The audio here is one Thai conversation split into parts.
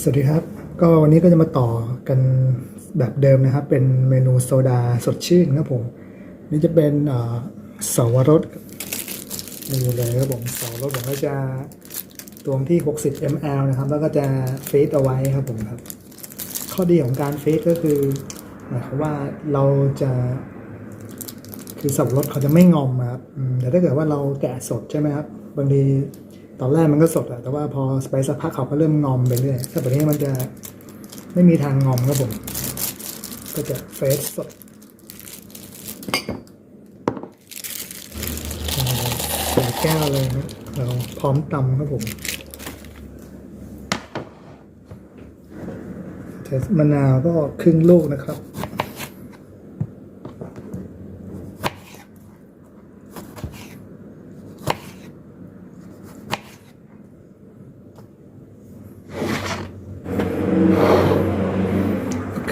สวัสดีครับ ก็วันนี้ก็จะมาต่อกันแบบเดิมนะครับ เป็นเมนูโซดาสดชื่นครับผม นี่จะเป็นเสาวรสนี่เลยครับผมเสาวรสผมก็จะตวงที่ 60 ml นะครับ แล้วก็จะฟรีซเอาไว้ครับผมครับ ข้อดีของการฟรีซก็คือหมายความว่าเราจะ คือสับรดเขาจะไม่งอมครับแต่ถ้าเกิดว่าเราแกะสดใช่ไหมครับ บางที ตอนแรกมันก็สดอะแต่ว่าพอไปสักพักเขาก็เริ่มงอมไปเรื่อยถ้าแบบนี้มันจะไม่มีทางงอมครับผม ก็จะเฟรชสดใส่แก้วเลยนะเราพร้อมตำครับผมใช้มะนาวก็ครึ่งลูกนะครับ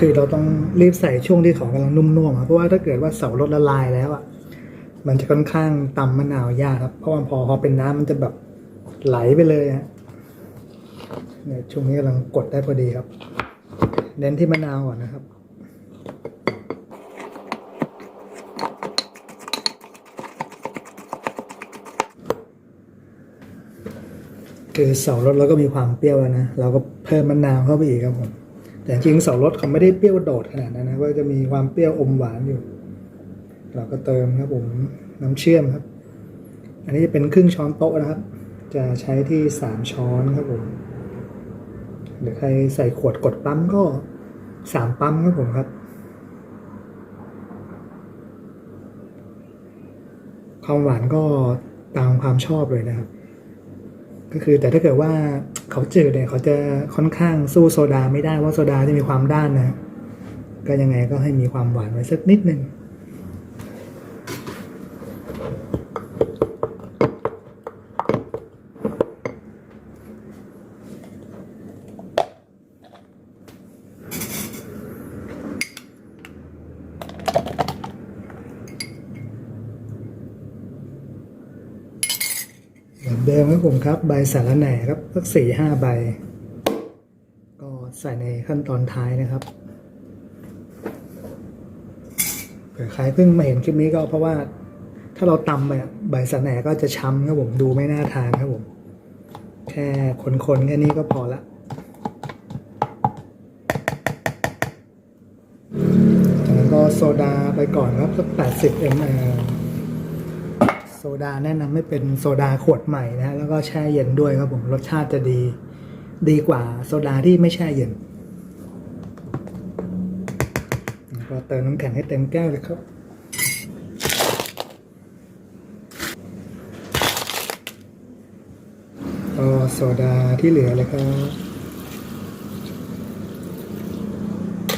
คือเราต้องรีบใส่ช่วงที่ของกำลังนุ่มๆเพราะว่าถ้าเกิดว่าเสารถละลายแล้วอะมันจะค่อนข้างตำมะนาวยากครับ เพราะว่าพอพอเป็นน้ำมันจะแบบไหลไปเลยฮะเนี่ยช่วงนี้กำลังกดได้พอดีครับ เน้นที่มะนาวก่อนนะครับคือเสารถเราก็มีความเปรี้ยวแล้วนะ เราก็เพิ่มมะนาวเข้าไปอีกครับผม แต่จริงเสารถเขาไม่ได้เปรี้ยวโดดขนาดนั้นนะก็จะมีความเปรี้ยวอมหวานอยู่ เราก็เติมครับผมน้ำเชื่อมครับ อันนี้จะเป็นครึ่งช้อนโต๊ะนะครับ จะใช้ที่สามช้อนครับผมหรือใครใส่ขวดกดปั๊มก็สามปั๊มครับผมครับความหวานก็ตามความชอบเลยนะครับ ก็คือแต่ถ้าเกิดว่าเขาจืดเนี่ยเขาจะค่อนข้างสู้โซดาไม่ได้ว่าโซดาจะมีความด้านนะ ก็ยังไงก็ให้มีความหวานไว้สักนิดหนึ่ง อนเดิมครับผมครับ ใบสารแหน่ครับสักสี่ห้าใบ ก็ใส่ในขั้นตอนท้ายนะครับเผื่อใครเพิ่งมาเห็นคลิปนี้ก็เพราะว่า ถ้าเราตำไปใบสะแหน่ก็จะช้ำครับผมดูไม่น่าทานครับผม แค่คนๆแค่นี้ก็พอละจากนั้นก็โซดาไปก่อนครับสัก80 ml โซดาแนะนำให้เป็นโซดาขวดใหม่นะฮะแล้วก็แช่เย็นด้วยครับผมรสชาติจะดี ดีกว่าโซดาที่ไม่แช่เย็นก็เติมน้ำแข็งให้เต็มแก้วเลยครับก็โซดาที่เหลือเลยครับ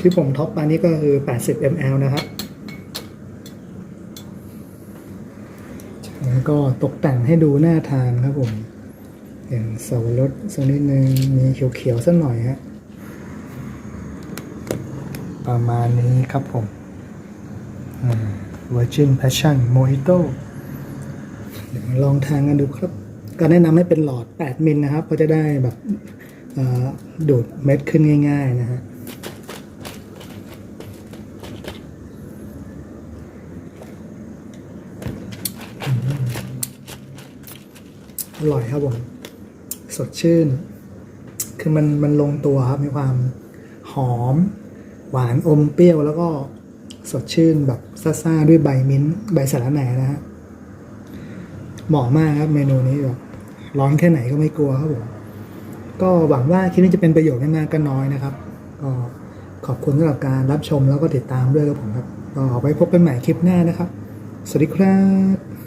ที่ผมท็อปมานี้ก็คือ 80 ml นะครับ จากนั้นก็ตกแต่งให้ดูน่าทานครับผมอย่างเสาวรสสักนิดนึงมีเขียวๆสักหน่อยฮะประมาณนี้ครับผม Virgin Passion Mojito เดี๋ยวลองทานกันดูครับ ก็แนะนำให้เป็นหลอด 8 มิลนะครับ ก็จะได้แบบดูดเม็ดขึ้นง่าย ๆ นะฮะ อร่อยครับผมสดชื่น คือมันมันลงตัวครับมีความหอม หวานอมเปรี้ยวแล้วก็สดชื่นแบบซ่าๆด้วยใบมิ้นท์ใบสะระแหน่นะฮะเหมาะมากครับเมนูนี้แบบร้อนแค่ไหนก็ไม่กลัวครับผมก็หวังว่าคลิปนี้จะเป็นประโยชน์ไม่มากก็น้อยนะครับ ก็ขอบคุณสำหรับการรับชมแล้วก็ติดตามด้วยครับผมครับก็เอาไว้พบกันใหม่คลิปหน้านะครับ สวัสดีครับ